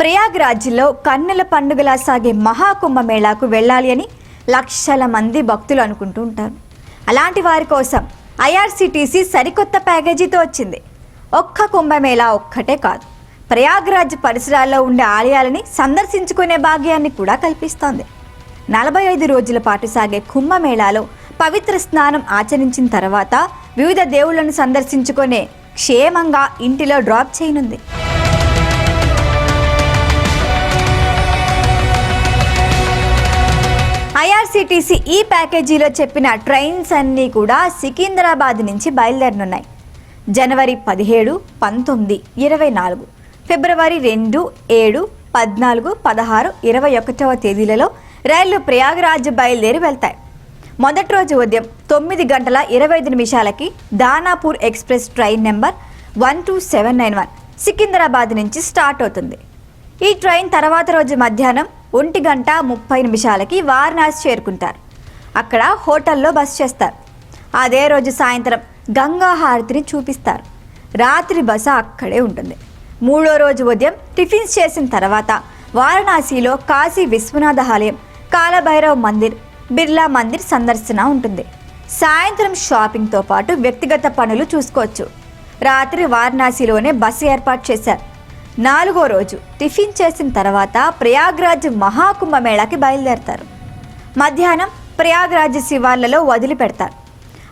ప్రయాగ్రాజ్లో కన్నుల పండుగలా సాగే మహాకుంభమేళాకు వెళ్ళాలి అని లక్షల మంది భక్తులు అనుకుంటూ ఉంటారు. అలాంటి వారి కోసం ఐఆర్సిటీసీ సరికొత్త ప్యాకేజీతో వచ్చింది. ఒక్క కుంభమేళా ఒక్కటే కాదు. ప్రయాగ్రాజ్ పరిసరాల్లో ఉండే ఆలయాలని సందర్శించుకునే భాగ్యాన్ని కూడా కల్పిస్తోంది. నలభై ఐదు రోజుల పాటు సాగే కుంభమేళాలో పవిత్ర స్నానం ఆచరించిన తర్వాత వివిధ దేవుళ్ళను సందర్శించుకునే క్షేమంగా ఇంటిలో డ్రాప్ చేయనుంది. ఐఆర్సీటీసీ ఈ ప్యాకేజీలో చెప్పిన ట్రైన్స్ అన్నీ కూడా సికింద్రాబాద్ నుంచి బయలుదేరనున్నాయి. జనవరి పదిహేడు పంతొమ్మిది ఇరవై నాలుగు ఫిబ్రవరి రెండు ఏడు పద్నాలుగు పదహారు ఇరవై ఒకటవ తేదీలలో రైళ్ళు ప్రయాగరాజ్ బయలుదేరి వెళ్తాయి. మొదటి రోజు ఉదయం తొమ్మిది గంటల ఇరవై ఐదు నిమిషాలకి Danapur express train number one two seven nine one Secunderabad నుంచి స్టార్ట్ అవుతుంది. ఈ ట్రైన్ తర్వాత రోజు మధ్యాహ్నం ఒంటి గంట ముప్పై నిమిషాలకి వారణాసి చేరుకుంటారు. అక్కడ హోటల్లో బస చేస్తారు. అదే రోజు సాయంత్రం గంగా హారతిని చూపిస్తారు. రాత్రి బస అక్కడే ఉంటుంది. మూడో రోజు ఉదయం టిఫిన్స్ చేసిన తర్వాత వారణాసిలో కాశీ విశ్వనాథ ఆలయం కాలభైరవ్ మందిర్ బిర్లా మందిర్ సందర్శన ఉంటుంది. సాయంత్రం షాపింగ్తో పాటు వ్యక్తిగత పనులు చూసుకోవచ్చు. రాత్రి వారణాసిలోనే బస్సు ఏర్పాటు చేశారు. నాలుగో రోజు టిఫిన్ చేసిన తర్వాత ప్రయాగ్రాజ్ మహాకుంభమేళాకి బయలుదేరతారు. మధ్యాహ్నం ప్రయాగ్రాజ్ శివార్లలో వదిలిపెడతారు.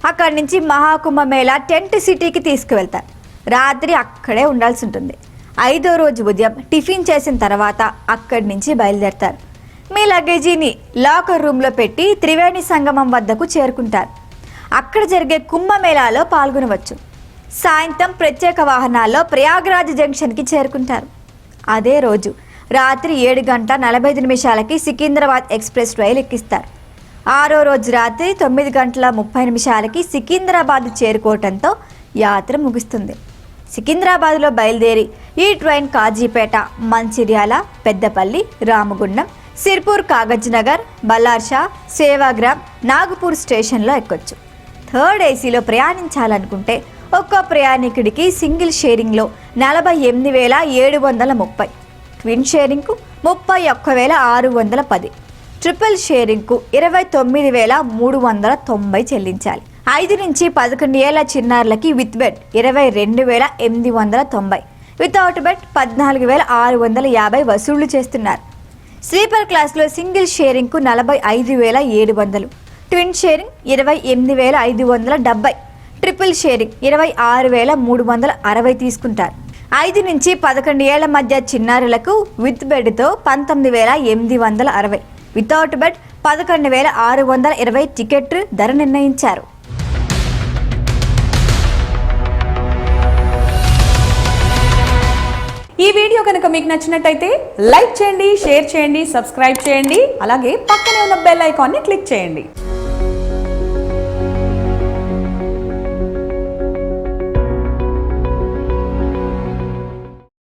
అక్కడి నుంచి మహాకుంభమేళా టెంట్ సిటీకి తీసుకువెళ్తారు. రాత్రి అక్కడే ఉండాల్సి ఉంటుంది. ఐదో రోజు ఉదయం టిఫిన్ చేసిన తర్వాత అక్కడి నుంచి బయలుదేరతారు. మీ లగేజీని లాకర్ రూమ్లో పెట్టి త్రివేణి సంగమం వద్దకు చేరుకుంటారు. అక్కడ జరిగే కుంభమేళాలో పాల్గొనవచ్చు. సాయంత్రం ప్రత్యేక వాహనాల్లో ప్రయాగరాజ్ జంక్షన్కి చేరుకుంటారు. అదే రోజు రాత్రి ఏడు గంట నలభై ఐదు నిమిషాలకి సికింద్రాబాద్ ఎక్స్ప్రెస్ రైలు ఎక్కిస్తారు. ఆరో రోజు రాత్రి తొమ్మిది గంటల ముప్పై నిమిషాలకి సికింద్రాబాద్ చేరుకోవటంతో యాత్ర ముగుస్తుంది. సికింద్రాబాద్లో బయలుదేరి ఈ ట్రైన్ కాజీపేట మంచిర్యాల పెద్దపల్లి రామగుండం సిర్పూర్ కాగజ్ నగర్ బల్లార్షా సేవాగ్రామ్ నాగపూర్ స్టేషన్లో ఎక్కొచ్చు. థర్డ్ ఏసీలో ప్రయాణించాలనుకుంటే ఒక్కో ప్రయాణికుడికి సింగిల్ షేరింగ్లో నలభై ఎనిమిది వేల ఏడు వందల ముప్పై. ట్విన్ షేరింగ్కు ముప్పై ఒక్క వేల ఆరు వందల పది. ట్రిపుల్ షేరింగ్కు ఇరవై తొమ్మిది వేల మూడు వందల తొంభై చెల్లించాలి. ఐదు నుంచి పదకొండు ఏళ్ళ చిన్నారులకి విత్ బెడ్ ఇరవై రెండు వేల ఎనిమిది వందల తొంభై. వితౌట్ బెడ్ పద్నాలుగు వేల ఆరు వందల యాభై వసూళ్ళు చేస్తున్నారు. స్లీపర్ క్లాస్లో సింగిల్ షేరింగ్కు నలభై ఐదు వేల ఏడు వందలు. ట్విన్ షేరింగ్ ఇరవై ఎనిమిది వేల ఐదు వందల డెబ్బై. ట్రిపుల్ షేరింగ్ ఇరవై ఆరు వేల మూడు వందల అరవై తీసుకుంటారు. ఐదు నుంచి పదకొండు ఏళ్ళ మధ్య చిన్నారులకు విత్ బెడ్తో పంతొమ్మిది వేల ఎనిమిది వందల అరవై. వితౌట్ బెడ్ పదకొండు వేల ఆరు వందల ఇరవై టికెట్ ధర నిర్ణయించారు. ఈ వీడియో కనుక మీకు నచ్చినట్టయితే లైక్ చేయండి షేర్ చేయండి సబ్స్క్రైబ్ చేయండి అలాగే పక్కనే ఉన్న బెల్ ఐకాన్ని క్లిక్ చేయండి.